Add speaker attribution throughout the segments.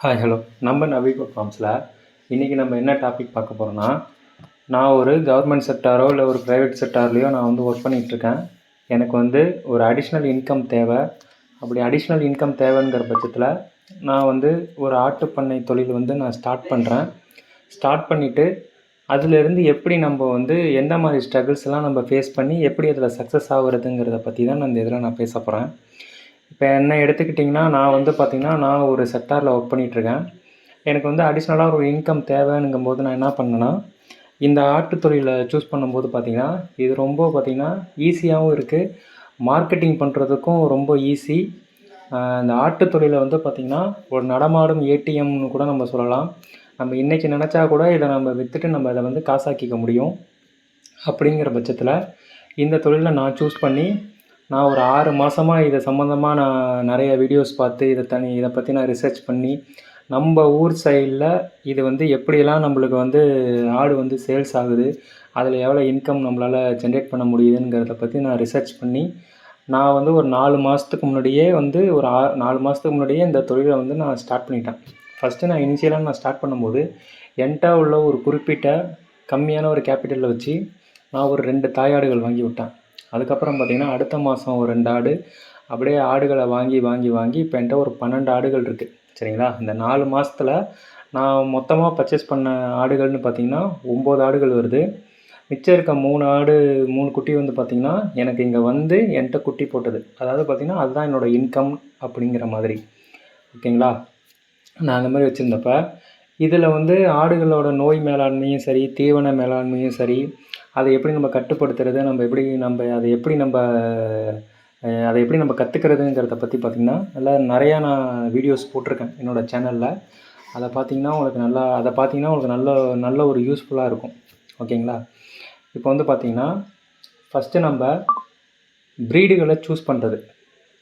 Speaker 1: Hi hello நம்ம நவிகோ ஃபார்ம்ஸில் இன்றைக்கி நம்ம என்ன டாபிக் பார்க்க போகிறோன்னா நான் ஒரு கவர்மெண்ட் செக்டாரோ இல்லை ஒரு ப்ரைவேட் செக்டார்லேயோ நான் வந்து ஒர்க் பண்ணிகிட்ருக்கேன் எனக்கு வந்து ஒரு அடிஷ்னல் இன்கம் தேவை. அப்படி அடிஷ்னல் இன்கம் தேவைங்கிற பட்சத்தில் நான் வந்து ஒரு ஆட்டு பண்ணை தொழில் வந்து நான் ஸ்டார்ட் பண்ணுறேன் ஸ்டார்ட் பண்ணிவிட்டு அதிலேருந்து எப்படி நம்ம வந்து எந்த மாதிரி ஸ்ட்ரகிள்ஸ்லாம் நம்ம ஃபேஸ் பண்ணி எப்படி அதில் சக்ஸஸ் ஆகுறதுங்கிறத பற்றி தான் நான் இந்த இதில் நான் பேச போகிறேன் இப்போ என்ன எடுத்துக்கிட்டிங்கன்னா நான் வந்து பார்த்திங்கன்னா நான் ஒரு செக்டாரில் ஒர்க் பண்ணிகிட்ருக்கேன் எனக்கு வந்து அடிஷ்னலாக ஒரு இன்கம் தேவைங்கும்போது நான் என்ன பண்ணேன்னா இந்த ஆட்டுத் சூஸ் பண்ணும்போது பார்த்திங்கன்னா இது ரொம்ப பார்த்திங்கன்னா ஈஸியாகவும் இருக்குது மார்க்கெட்டிங் பண்ணுறதுக்கும் ரொம்ப ஈஸி இந்த ஆட்டுத் வந்து பார்த்திங்கன்னா ஒரு நடமாடும் ஏடிஎம்னு கூட நம்ம சொல்லலாம். நம்ம இன்றைக்கி நினச்சா கூட இதை நம்ம விற்றுட்டு நம்ம இதை வந்து காசாக்கிக்க முடியும். அப்படிங்கிற பட்சத்தில் இந்த தொழிலை நான் சூஸ் பண்ணி நான் ஒரு ஆறு மாதமாக இதை சம்மந்தமாக நான் நிறைய வீடியோஸ் பார்த்து இதை தனி இதை பற்றி நான் ரிசர்ச் பண்ணி நம்ம ஊர் சைடில் இது வந்து எப்படியெல்லாம் நம்மளுக்கு வந்து ஆடு வந்து சேல்ஸ் ஆகுது அதில் எவ்வளோ இன்கம் நம்மளால் ஜென்ரேட் பண்ண முடியுதுங்கிறத பற்றி நான் ரிசர்ச் பண்ணி நான் வந்து ஒரு நாலு மாதத்துக்கு முன்னாடியே வந்து ஒரு ஆ நாலு மாதத்துக்கு முன்னாடியே இந்த தொழிலை வந்து நான் ஸ்டார்ட் பண்ணிட்டேன். ஃபஸ்ட்டு நான் இனிஷியலாக நான் ஸ்டார்ட் பண்ணும்போது என்கிட்ட உள்ள ஒரு குறிப்பிட்ட கம்மியான ஒரு கேபிட்டலில் வச்சு நான் ஒரு ரெண்டு தாயாடுகள் வாங்கி விட்டேன். அதுக்கப்புறம் பார்த்திங்கன்னா அடுத்த மாதம் ஒரு ரெண்டு ஆடு அப்படியே ஆடுகளை வாங்கி வாங்கி வாங்கி இப்போ என்கிட்ட ஒரு பன்னெண்டு ஆடுகள் இருக்குது சரிங்களா? இந்த நாலு மாதத்துல நான் மொத்தமாக பர்ச்சேஸ் பண்ண ஆடுகள்னு பார்த்திங்கன்னா ஒம்பது ஆடுகள் வருது. மிச்சம் இருக்க மூணு ஆடு மூணு குட்டி வந்து பார்த்திங்கன்னா எனக்கு இங்கே வந்து என்கிட்ட குட்டி போட்டது. அதாவது பார்த்திங்கன்னா அதுதான் என்னோடய இன்கம் அப்படிங்கிற மாதிரி. ஓகேங்களா? நான் அந்த மாதிரி வச்சுருந்தப்ப இதில் வந்து ஆடுகளோட நோய் மேலாண்மையும் சரி தீவன மேலாண்மையும் சரி அதை எப்படி நம்ம கட்டுப்படுத்துறது நம்ம எப்படி நம்ம அதை எப்படி நம்ம அதை எப்படி நம்ம கற்றுக்கிறதுங்கிறத பற்றி பார்த்திங்கன்னா நல்லா நிறையா நான் வீடியோஸ் போட்டிருக்கேன் என்னோடய சேனலில் அதை பார்த்தீங்கன்னா உங்களுக்கு நல்லா அதை பார்த்தீங்கன்னா உங்களுக்கு நல்ல நல்ல ஒரு யூஸ்ஃபுல்லாக இருக்கும். ஓகேங்களா? இப்போ வந்து பார்த்திங்கன்னா ஃபஸ்ட்டு நம்ம ப்ரீடுகளை சூஸ் பண்ணுறது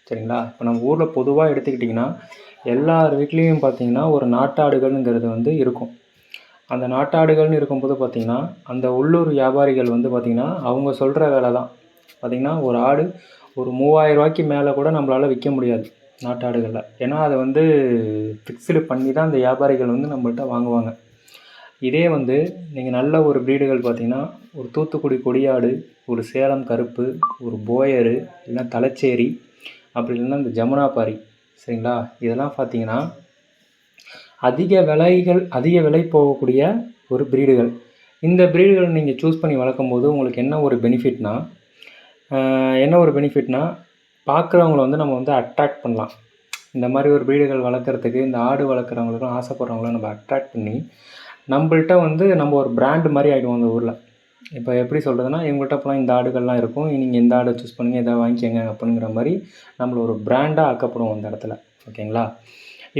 Speaker 1: சரிங்களா? இப்போ நம்ம ஊரில் பொதுவாக எடுத்துக்கிட்டிங்கன்னா எல்லார் வீட்லேயும் பார்த்தீங்கன்னா ஒரு நாட்டாடுகள்ங்கிறது வந்து இருக்கும். அந்த நாட்டாடுகள்னு இருக்கும்போது பார்த்திங்கன்னா அந்த உள்ளூர் வியாபாரிகள் வந்து பார்த்திங்கன்னா அவங்க சொல்கிற விலை தான். பார்த்திங்கன்னா ஒரு ஆடு ஒரு மூவாயிரம் ரூபாய்க்கு மேலே கூட நம்மளால் விற்க முடியாது நாட்டாடுகளில். ஏன்னா அதை வந்து ஃபிக்ஸ்டு பண்ணி தான் அந்த வியாபாரிகள் வந்து நம்மள்கிட்ட வாங்குவாங்க. இதே வந்து நீங்கள் நல்ல ஒரு ப்ரீடுகள் பார்த்திங்கன்னா ஒரு தூத்துக்குடி கொடியாடு ஒரு சேலம் கருப்பு ஒரு போயரு இல்லைன்னா தலைச்சேரி அப்படி இல்லைன்னா இந்த ஜமுனாபாரி சரிங்களா? இதெல்லாம் பார்த்தீங்கன்னா அதிக விலைகள் அதிக விலை போகக்கூடிய ஒரு ப்ரீடுகள் இந்த ப்ரீடுகளை நீங்கள் சூஸ் பண்ணி வளர்க்கும் போது உங்களுக்கு என்ன ஒரு பெனிஃபிட்னா என்ன ஒரு பெனிஃபிட்னா பார்க்குறவங்கள வந்து நம்ம வந்து அட்ராக்ட் பண்ணலாம். இந்த மாதிரி ஒரு ப்ரீடுகள் வளர்க்குறதுக்கு இந்த ஆடு வளர்க்குறவங்களுக்கும் ஆசைப்பட்றவங்களும் நம்ம அட்ராக்ட் பண்ணி நம்மள்கிட்ட வந்து நம்ம ஒரு பிராண்டு மாதிரி ஆகிடுவோம் அந்த ஊரில். இப்போ எப்படி சொல்கிறதுனா இவங்கள்ட்ட போனால் இந்த ஆடுகள்லாம் இருக்கும் நீங்கள் இந்த ஆடை சூஸ் பண்ணுங்கள் இதை வாங்கிக்கோங்க அப்படிங்கிற மாதிரி நம்மள ஒரு பிராண்டாக ஆக்கப்படுவோம் அந்த இடத்துல. ஓகேங்களா?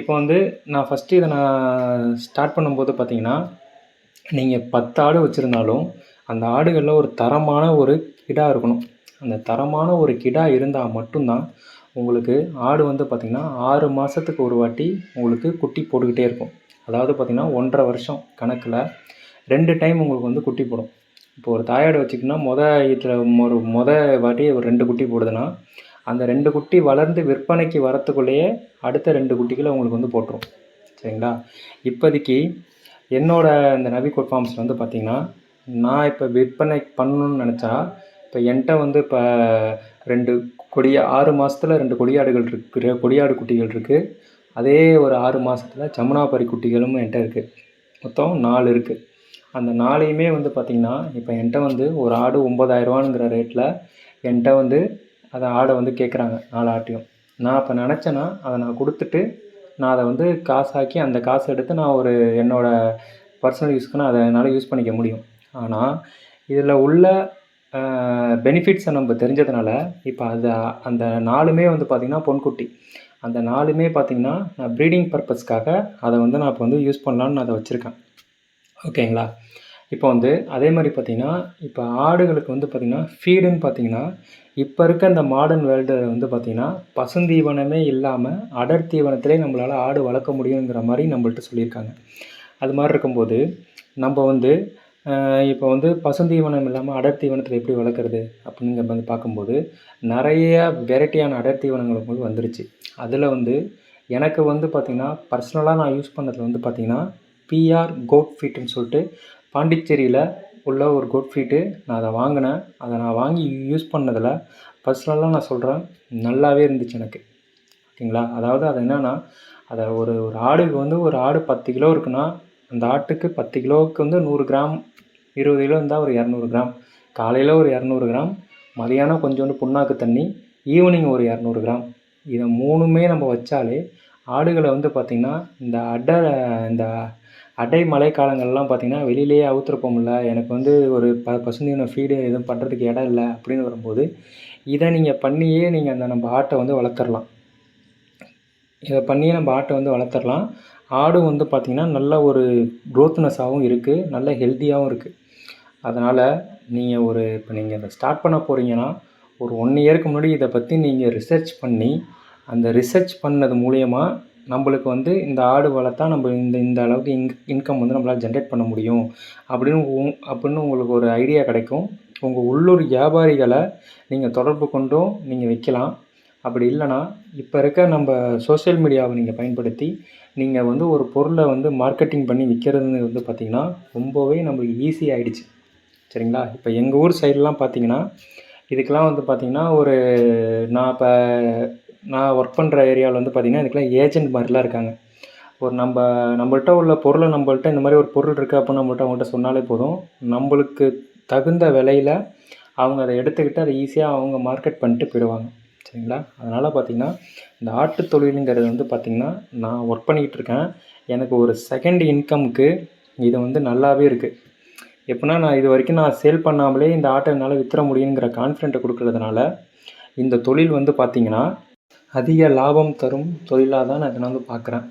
Speaker 1: இப்போ வந்து நான் ஃபஸ்ட்டு இதை நான் ஸ்டார்ட் பண்ணும்போது பார்த்தீங்கன்னா நீங்கள் பத்து ஆடு வச்சுருந்தாலும் அந்த ஆடுகளில் ஒரு தரமான ஒரு கிடா இருக்கணும். அந்த தரமான ஒரு கிடா இருந்தால் மட்டும்தான் உங்களுக்கு ஆடு வந்து பார்த்திங்கன்னா ஆறு மாதத்துக்கு ஒரு வாட்டி உங்களுக்கு குட்டி போட்டுக்கிட்டே இருக்கும். அதாவது பார்த்திங்கன்னா ஒன்றரை வருஷம் கணக்கில் ரெண்டு டைம் உங்களுக்கு வந்து குட்டி போடும். இப்போ ஒரு தாயாடு வச்சிங்கன்னா மொதல் இதில் ஒரு மொதல் வாட்டி ஒரு ரெண்டு குட்டி போடுதுன்னா அந்த ரெண்டு குட்டி வளர்ந்து விற்பனைக்கு வரத்துக்குள்ளேயே அடுத்த ரெண்டு குட்டிகளை உங்களுக்கு வந்து போட்டுரும். சரிங்களா? இப்போதைக்கு என்னோட இந்த நவிகோட் ஃபார்ம்ஸில் வந்து பார்த்திங்கன்னா நான் இப்போ விற்பனை பண்ணணும்னு நினச்சா இப்போ என்கிட்ட வந்து இப்போ ரெண்டு கொடிய ஆறு மாதத்துல ரெண்டு கொடியாடுகள் இருக்கு கொடியாடு குட்டிகள் இருக்குது அதே ஒரு ஆறு மாதத்துல சமுனாபரி குட்டிகளும் என்கிட்ட இருக்குது மொத்தம் நாலு இருக்குது அந்த நாளையுமே வந்து பார்த்திங்கன்னா இப்போ என்கிட்ட வந்து ஒரு ஆடு ஒம்பதாயிரரூவானுங்கிற ரேட்டில் என்கிட்ட வந்து அதை ஆடை வந்து கேட்குறாங்க நாலு ஆட்டையும். நான் அப்போ நினச்சேன்னா அதை நான் கொடுத்துட்டு நான் அதை வந்து காசாக்கி அந்த காசை எடுத்து நான் ஒரு என்னோடய பர்சனல் யூஸ்க்கு நான் அதை என்னால் யூஸ் பண்ணிக்க முடியும். ஆனால் இதில் உள்ள பெனிஃபிட்ஸை நம்ம தெரிஞ்சதுனால இப்போ அது அந்த நாலுமே வந்து பார்த்திங்கன்னா பொன்குட்டி. அந்த நாலுமே பார்த்திங்கன்னா நான் ப்ரீடிங் பர்பஸ்க்காக அதை வந்து நான் இப்போ வந்து யூஸ் பண்ணலான்னு நான் அதை வச்சுருக்கேன். ஓகேங்களா இப்போ வந்து அதே மாதிரி பார்த்திங்கன்னா இப்போ ஆடுகளுக்கு வந்து பார்த்திங்கன்னா ஃபீடுன்னு பார்த்திங்கன்னா இப்போ இருக்க இந்த மாடர்ன் வேர்ல்டு வந்து பார்த்திங்கன்னா பசுந்தீவனமே இல்லாமல் அடர் தீவனத்திலே நம்மளால் ஆடு வளர்க்க முடியுங்கிற மாதிரி நம்மள்ட்ட சொல்லியிருக்காங்க. அது மாதிரி இருக்கும்போது நம்ம வந்து இப்போ வந்து பசுந்தீவனம் இல்லாமல் அடர்த்தீவனத்தில் எப்படி வளர்க்குறது அப்படிங்கிற வந்து பார்க்கும்போது நிறைய வெரைட்டியான அடர் தீவனங்கள் வந்து வந்துருச்சு. அதில் வந்து எனக்கு வந்து பார்த்திங்கன்னா பர்சனலாக நான் யூஸ் பண்ணதில் வந்து பார்த்திங்கன்னா பிஆர் கோட் ஃபீட்டுன்னு சொல்லிட்டு பாண்டிச்சேரியில் உள்ள ஒரு கோட் ஃபீட்டு நான் அதை வாங்கினேன். அதை நான் வாங்கி யூஸ் பண்ணதில் பர்ஸ்னலாக நான் சொல்கிறேன் நல்லாவே இருந்துச்சு எனக்கு. ஓகேங்களா? அதாவது அது என்னென்னா அதை ஒரு ஒரு ஆடுக்கு வந்து ஒரு ஆடு பத்து கிலோ இருக்குன்னா அந்த ஆட்டுக்கு பத்து கிலோவுக்கு வந்து நூறு கிராம் இருபது கிலோ இருந்தால் ஒரு இரநூறு கிராம். காலையில் ஒரு இரநூறு கிராம் மதியானம் கொஞ்சோண்டு புண்ணாக்கு தண்ணி ஈவினிங் ஒரு இரநூறு கிராம். இதை மூணுமே நம்ம வச்சாலே ஆடுகளை வந்து பார்த்திங்கன்னா இந்த அடை இந்த அடை மழை காலங்கள்லாம் பார்த்தீங்கன்னா வெளியிலேயே அவுத்துருப்போம்ல. எனக்கு வந்து ஒரு ப பசுந்தீவன ஃபீடு எதுவும் பண்ணுறதுக்கு இடம் இல்லை அப்படின்னு வரும்போது இதை நீங்கள் பண்ணியே நீங்கள் அந்த நம்ம ஆட்டை வந்து வளர்த்துறலாம் இதை பண்ணியே நம்ம ஆட்டை வந்து வளர்த்துடலாம் ஆடும் வந்து பார்த்திங்கன்னா நல்ல ஒரு க்ரோத்னஸாகவும் இருக்குது நல்ல ஹெல்த்தியாகவும் இருக்குது அதனால் நீங்கள் ஒரு இப்போ நீங்கள் இதை ஸ்டார்ட் பண்ண போகிறீங்கன்னா ஒரு ஒன் இயருக்கு முன்னாடி இதை பற்றி நீங்கள் ரிசர்ச் பண்ணி அந்த ரிசர்ச் பண்ணது மூலயமா நம்மளுக்கு வந்து இந்த ஆடு வளர்த்தா நம்ம இந்த இந்த அளவுக்கு இன் இன்கம் வந்து நம்மளால் ஜென்ரேட் பண்ண முடியும். அப்படின்னு உ- அப்படின்னு உங்களுக்கு ஒரு ஐடியா கிடைக்கும். உங்கள் உள்ளூர் வியாபாரிகளை நீங்கள் தொடர்பு கொண்டும் நீங்கள் வைக்கலாம் அப்படி இல்லைன்னா இப்போ இருக்க நம்ம சோஷியல் மீடியாவை நீங்கள் பயன்படுத்தி நீங்கள் வந்து ஒரு பொருளை வந்து மார்க்கெட்டிங் பண்ணி விற்கிறதுன்னு வந்து பார்த்திங்கன்னா ரொம்பவே நம்மளுக்கு ஈஸி ஆகிடுச்சு சரிங்களா? இப்போ எங்கள் ஊர் சைட்லாம் பார்த்தீங்கன்னா இதுக்கெலாம் வந்து பார்த்திங்கன்னா ஒரு நான் இப்போ நான் ஒர்க் பண்ணுற ஏரியாவில் வந்து பார்த்திங்கன்னா இதுக்கெலாம் ஏஜென்ட் மாதிரிலாம் இருக்காங்க. ஒரு நம்ம நம்மள்கிட்ட உள்ள பொருளை நம்மள்கிட்ட இந்த மாதிரி ஒரு பொருள் இருக்குது அப்படின்னு நம்மள்கிட்ட அவங்கள்ட்ட சொன்னாலே போதும். நம்மளுக்கு தகுந்த விலையில் அவங்க அதை எடுத்துக்கிட்டு அதை ஈஸியாக அவங்க மார்க்கெட் பண்ணிட்டு போயிடுவாங்க. சரிங்களா? அதனால் பார்த்திங்கன்னா இந்த ஆட்டு தொழிலுங்கிறது வந்து பார்த்திங்கன்னா நான் ஒர்க் பண்ணிக்கிட்டு இருக்கேன். எனக்கு ஒரு செகண்ட் இன்கம்க்கு இது வந்து நல்லாவே இருக்குது எப்படின்னா நான் இது வரைக்கும் நான் சேல் பண்ணாமலே இந்த ஆட்டை என்னால் வித்துற முடியுங்கிற கான்ஃபிடென்ட்டை கொடுக்கறதுனால இந்த தொழில் வந்து பார்த்திங்கன்னா அதிக லாபம் தரும் தொழிலாக தான் நான் இதை வந்து பார்க்குறேன்.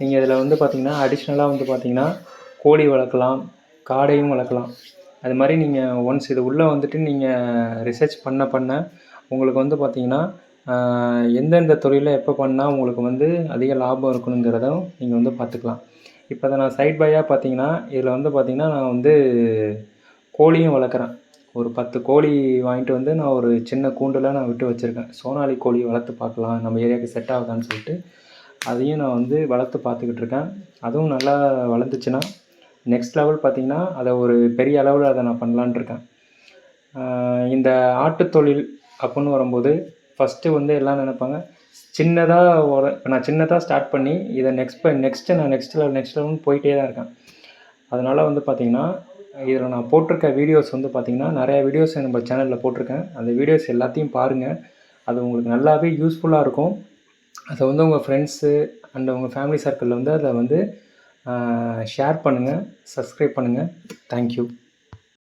Speaker 1: நீங்கள் இதில் வந்து பார்த்தீங்கன்னா அடிஷ்னலாக வந்து பார்த்தீங்கன்னா கோழி வளர்க்கலாம் காடையும் வளர்க்கலாம். அது மாதிரி நீங்கள் ஒன்ஸ் இது உள்ளே வந்துட்டு நீங்கள் ரிசர்ச் பண்ண பண்ண உங்களுக்கு வந்து பார்த்தீங்கன்னா எந்தெந்த தொழிலை எப்போ பண்ணால் உங்களுக்கு வந்து அதிக லாபம் இருக்கணுங்கிறதும் நீங்கள் வந்து பார்த்துக்கலாம். இப்போ அதை நான் சைட் பையாக பார்த்தீங்கன்னா இதில் வந்து பார்த்தீங்கன்னா நான் வந்து கோழியும் வளர்க்குறேன். ஒரு பத்து கோழி வாங்கிட்டு வந்து நான் ஒரு சின்ன கூண்டில் நான் விட்டு வச்சுருக்கேன். சோனாலி கோழி வளர்த்து பார்க்கலாம். நம்ம ஏரியாவுக்கு செட் ஆகுதான்னு சொல்லிட்டு அதையும் நான் வந்து வளர்த்து பார்த்துக்கிட்டு இருக்கேன். அதுவும் நல்லா வளர்ந்துச்சுன்னா நெக்ஸ்ட் லெவல் பார்த்திங்கன்னா அதை ஒரு பெரிய அளவில் அதை நான் பண்ணலான்ட்டு இருக்கேன். இந்த ஆட்டு தொழில் அப்படின்னு வரும்போது ஃபஸ்ட்டு வந்து எல்லாம் நினைப்பாங்க. சின்னதாக ஒரு இப்போ நான் சின்னதாக ஸ்டார்ட் பண்ணி இதை நெக்ஸ்ட் நெக்ஸ்ட்டு நான் நெக்ஸ்ட் லெவல் நெக்ஸ்ட் லெவல்னு போயிட்டே தான் இருக்கேன். அதனால் வந்து பார்த்திங்கன்னா இதில் நான் போட்டிருக்க வீடியோஸ் வந்து பார்த்திங்கன்னா நிறையா வீடியோஸ் நம்ம சேனலில் போட்டிருக்கேன். அந்த வீடியோஸ் எல்லாத்தையும் பாருங்கள் அது உங்களுக்கு நல்லாவே யூஸ்ஃபுல்லாக இருக்கும். அதை வந்து உங்கள் ஃப்ரெண்ட்ஸு அண்ட் உங்கள் ஃபேமிலி சர்க்கிளில் வந்து அதை வந்து ஷேர் பண்ணுங்கள் சப்ஸ்கிரைப் பண்ணுங்கள் தேங்க்யூ